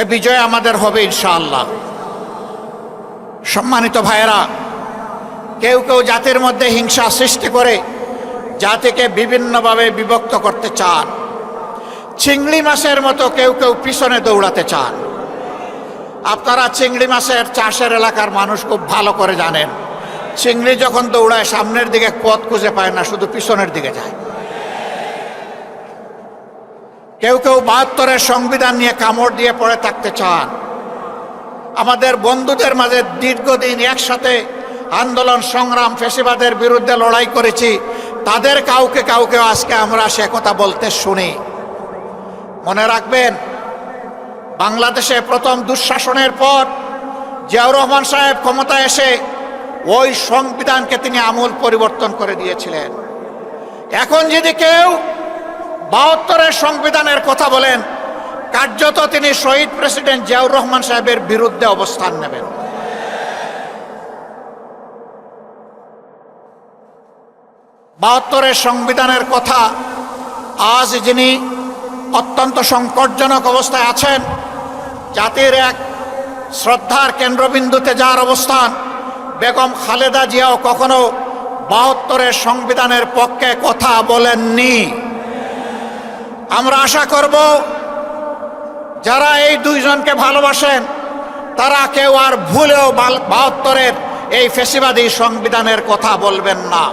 এ বিজয় আমাদের হবে ইনশাআল্লাহ। সম্মানিত ভাইয়েরা, কেউ কেউ জাতির মধ্যে হিংসা সৃষ্টি করে জাতিকে বিভিন্নভাবে বিভক্ত করতে চান। চিংড়ি মাছের মতো কেউ কেউ পিছনে দৌড়াতে চান। আপনারা চিংড়ি মাছের চাষের এলাকার মানুষ খুব ভালো করে জানেন। চিংড়ি যখন দৌড়ায়, সামনের দিকে পথ খুঁজে পায় না, শুধু পিছনের দিকে যায়। কেউ কেউ বাহাত্তরের সংবিধান নিয়ে কামড় দিয়ে পড়ে থাকতে চান। আমাদের বন্ধুদের মাঝে দীর্ঘদিন একসাথে আন্দোলন, সংগ্রাম, ফেসিবাদের বিরুদ্ধে লড়াই করেছি। তাদের কাউকে কাউকে আজকে আমরা সে কথা বলতে শুনি। মনে রাখবেন, বাংলাদেশে প্রথম দুঃশাসনের পর জিয়াউর রহমান সাহেব ক্ষমতায় এসে ওই সংবিধানকে তিনি আমূল পরিবর্তন করে দিয়েছিলেন। এখন যদি কেউ বাহাত্তরের সংবিধানের কথা বলেন, কার্যত তিনি শহীদ প্রেসিডেন্ট জিয়াউর রহমান সাহেবের বিরুদ্ধে অবস্থান নেবেন। বাহাত্তরের সংবিধানের কথা আজ যিনি অত্যন্ত সংকটজনক অবস্থায় আছেন, জাতির এক শ্রদ্ধার কেন্দ্রবিন্দুতে যার অবস্থান, বেগম খালেদা জিয়াও কখনো বাহাত্তরের সংবিধানের পক্ষে কথা বলেননি। আমরা আশা করব যারা এই দুইজনকে ভালোবাসেন, তারা কেউ আর ভুলেও বাহাত্তরের এই ফেসিবাদী সংবিধানের কথা বলবেন না।